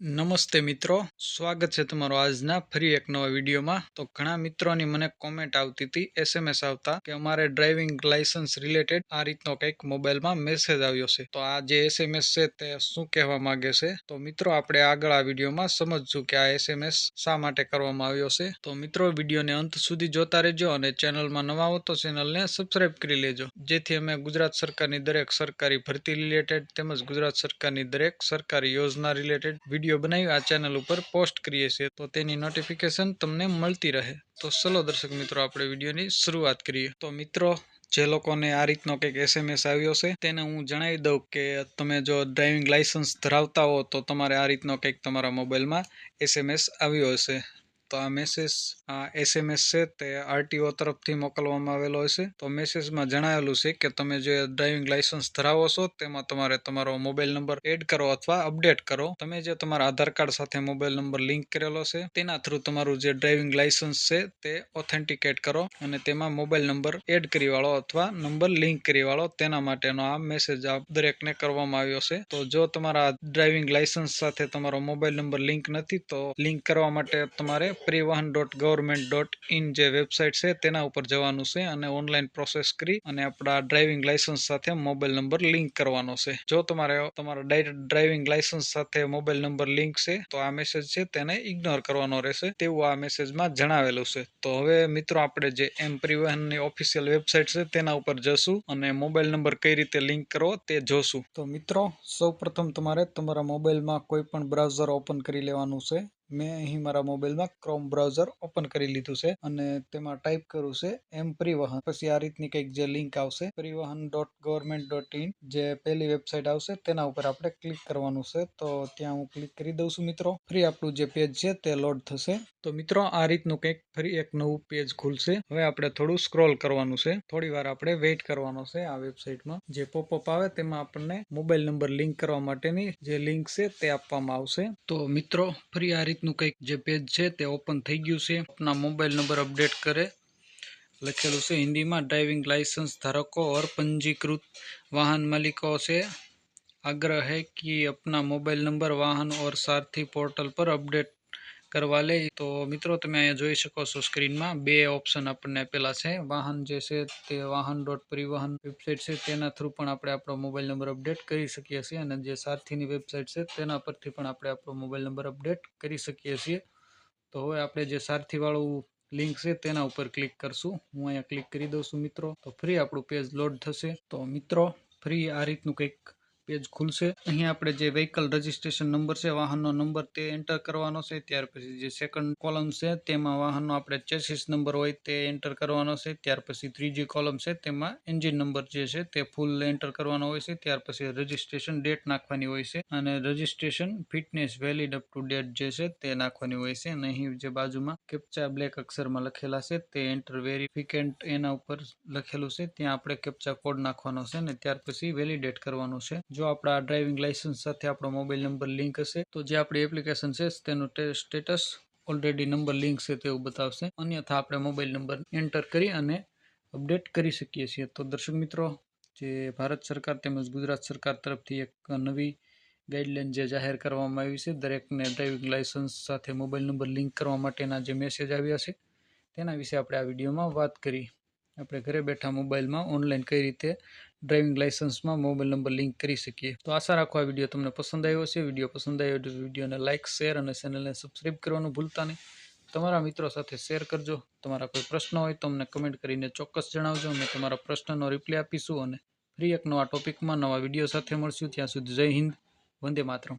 નમસ્તે મિત્રો, સ્વાગત છે તમારો આજના ફરી એક નવા વિડીયોમાં. તો ઘણા મિત્રોની મને કોમેન્ટ આવતી હતી એસએમએસ આવતા કે અમારે ડ્રાઇવિંગ લાયસન્સ રિલેટેડ આ રીતનો કંઈક મોબાઈલમાં મેસેજ આવ્યો છે. તો આ જે એસએમએસ છે તે શું કહેવા માંગે છે? તો મિત્રો, આપણે આગળ આ વિડીયોમાં સમજશું કે આ એસએમએસ શા માટે કરવામાં આવ્યો છે. તો મિત્રો, વિડીયોને અંત સુધી જોતા રહેજો અને ચેનલમાં નવા હો તો ચેનલને સબસ્ક્રાઈબ કરી લેજો. જેથી અમે ગુજરાત સરકારની દરેક સરકારી ભરતી રિલેટેડ તેમજ ગુજરાત સરકારની દરેક સરકારી યોજના રિલેટેડ વીડિયો બનાવી આ ચેનલ ઉપર પોસ્ટ કરીએ છીએ, તો તેની નોટિફિકેશન તમને મળતી રહે. તો ચલો દર્શક મિત્રો, આપણે વિડીયોની શરૂઆત કરીએ. તો મિત્રો, જે લોકોને આ રીતનો કંઈક એસએમએસ આવ્યો છે, તેને હું જણાવી દઉં કે તમે જો ડ્રાઇવિંગ લાઇસન્સ ધરાવતા હો, તો તમારે આ રીતનો કંઈક તમારા મોબાઈલમાં એસએમએસ આવ્યો હશે. તો આ મેસેજ આ એસએમએસ છે તે આરટીઓ તરફથી મોકલવામાં આવેલો હશે. તો મેસેજમાં જણાવેલું છે કે તમે જે ડ્રાઇવિંગ લાયસન્સ ધરાવો છો તેમાં તમારે તમારો મોબાઈલ નંબર એડ કરો અથવા અપડેટ કરો. તમે જે તમારા આધાર કાર્ડ સાથે મોબાઈલ નંબર લિંક કરેલો છે તેના થ્રુ તમારું જે ડ્રાઇવિંગ લાયસન્સ છે તે ઓથેન્ટિકેટ કરો અને તેમાં મોબાઈલ નંબર એડ કરી વાળો અથવા નંબર લિંક કરી વાળો તેના માટેનો આ મેસેજ આ દરેકને કરવામાં આવ્યો છે. તો જો તમારા ડ્રાઇવિંગ લાયસન્સ સાથે તમારો મોબાઈલ નંબર લિંક નથી તો લિંક કરવા માટે તમારે Parivahan dot government dot in જે વેબસાઇટ છે, તેના ઉપર જવાનું છે અને ઓનલાઈન પ્રોસેસ કરી અને આપણા ડ્રાઇવિંગ લાયસન્સ સાથે મોબાઈલ નંબર લિંક કરવાનો છે. જો તમારે તમારા ડ્રાઇવિંગ લાયસન્સ સાથે મોબાઈલ નંબર લિંક છે, તો આ મેસેજ છે તેને ઇગ્નોર કરવાનો રહેશે. તેવું આ મેસેજમાં જણાવેલું છે. તો હવે મિત્રો, આપણે જે એમ પરિવહનની ઓફિશિયલ વેબસાઇટ છે, તેના ઉપર જશું અને મોબાઈલ નંબર કઈ રીતે લિંક કરવો તે જોશું. તો મિત્રો સૌ પ્રથમ તમારે તમારા મોબાઈલમાં કોઈ પણ બ્રાઉઝર ઓપન કરી લેવાનું છે. મેં અહીં મારા મોબાઈલમાં ક્રોમ બ્રાઉઝર ઓપન કરી લીધું છે અને તેમાં ટાઈપ કરવું છે એમ પરિવહન. પછી આ રીતની કંઈક જે લિંક આવશે પરિવહન ડોટ ગવર્મેન્ટ ડોટ ઇન જે પહેલી વેબસાઇટ આવશે તેના ઉપર આપણે ક્લિક કરવાનું છે. તો ત્યાં હું ક્લિક કરી દઉં છું મિત્રો. ફ્રી આપણું જે પેજ છે તે લોડ થશે. તો મિત્રો, આ રીતનું કંઈક ફરી એક નવું પેજ ખુલશે. હવે આપણે થોડું સ્ક્રોલ કરવાનું છે. થોડી વાર આપણે વેઇટ કરવાનો છે આ વેબસાઇટમાં જે પોપઅપ આવે તેમાં આપણને મોબાઈલ નંબર લિંક કરવા માટેની જે લિંક છે તે આપવામાં આવશે. તો મિત્રો, ફરી આ રીતનું કંઈક જે પેજ છે તે ઓપન થઈ ગયું છે. આપના મોબાઈલ નંબર અપડેટ કરે. લખેલું છે, હિન્દીમાં ડ્રાઇવિંગ લાઇસન્સ ધારકો ઓર પંજીકૃત વાહન માલિકો છે. આગ્રહ है કે આપના મોબાઈલ નંબર વાહન ઓર સારથી પોર્ટલ પર અપડેટ કરવા લે. તો મિત્રો, તમે અહીંયા જોઈ શકો છો સ્ક્રીનમાં બે ઓપ્શન આપણને આપેલા છે. વાહન જે છે તે વાહન ડોટ પરિવહન વેબસાઇટ છે, તેના થ્રુ પણ આપણે આપણો મોબાઈલ નંબર અપડેટ કરી શકીએ છીએ. અને જે સારથીની વેબસાઇટ છે, તેના પરથી પણ આપણે આપણો મોબાઈલ નંબર અપડેટ કરી શકીએ છીએ. તો હવે આપણે જે સારથીવાળું લિંક છે, તેના ઉપર ક્લિક કરશું. હું અહીંયા ક્લિક કરી દઉં છું, મિત્રો. તો ફ્રી આપણું પેજ લોડ થશે. તો મિત્રો, ફ્રી આ રીતનું કંઈક પેજ ખુલશે. અહીંયા આપણે જે વ્હીકલ રજિસ્ટ્રેશન નંબર છે, વાહનનો નંબર તે એન્ટર કરવાનો છે. ત્યાર પછી જે સેકન્ડ કોલમ છે, તેમાં વાહનનો આપણે ચેસિસ નંબર હોય તે એન્ટર કરવાનો છે. ત્યાર પછી ત્રીજી કોલમ છે, તેમાં એન્જિન નંબર જે છે, તે ફૂલ એન્ટર કરવાનો હોય છે. ત્યાર પછી રજિસ્ટ્રેશન ડેટ નાખવાની હોય છે. અને registration fitness valid up to date જે છે, તે નાખવાની હોય છે. અને અહીં જે બાજુમાં કેપ્ચા બ્લેક અક્ષરમાં લખેલા છે, તે એન્ટર વેરિફિકેન્ટ એના ઉપર લખેલું છે. ત્યાં આપણે કેપ્ચા કોડ નાખવાનો છે અને ત્યાર પછી વેલિડેટ કરવાનો છે. જો આપણા ડ્રાઇવિંગ લાઇસન્સ સાથે આપણો મોબાઈલ નંબર લિંક હશે, તો જે આપણી એપ્લિકેશન છે, તેનું સ્ટેટસ ઓલરેડી નંબર લિંક છે તેવું બતાવશે. અન્યથા આપણે મોબાઈલ નંબર એન્ટર કરી અને અપડેટ કરી શકીએ છીએ. તો દર્શક મિત્રો, જે ભારત સરકાર તેમજ ગુજરાત સરકાર તરફથી એક નવી ગાઈડલાઈન જે જાહેર કરવામાં આવી છે, દરેકને ડ્રાઇવિંગ લાઇસન્સ સાથે મોબાઈલ નંબર લિંક કરવા માટેના જે મેસેજ આવ્યા છે, તેના વિશે આપણે આ વિડીયોમાં વાત કરી. આપણે ઘરે બેઠા મોબાઈલમાં ઓનલાઈન કઈ રીતે ડ્રાઇવિંગ લાઇસન્સમાં મોબાઈલ નંબર લિંક કરી શકીએ. તો આશા રાખો આ વીડિયો તમને પસંદ આવ્યો છે વીડિયો પસંદ આવ્યો તો વિડીયોને લાઇક, શેર અને ચેનલને સબસ્ક્રાઈબ કરવાનું ભૂલતા નહીં. તમારા મિત્રો સાથે શેર કરજો. તમારા કોઈ પ્રશ્ન હોય તો અમને કમેન્ટ કરીને ચોક્કસ જણાવજો. અમે તમારા પ્રશ્નનો રિપ્લાય આપીશું અને ફ્રી એક નવા ટોપિકમાં નવા વીડિયો સાથે મળશું. ત્યાં સુધી જય હિન્દ. વંદે માતરમ.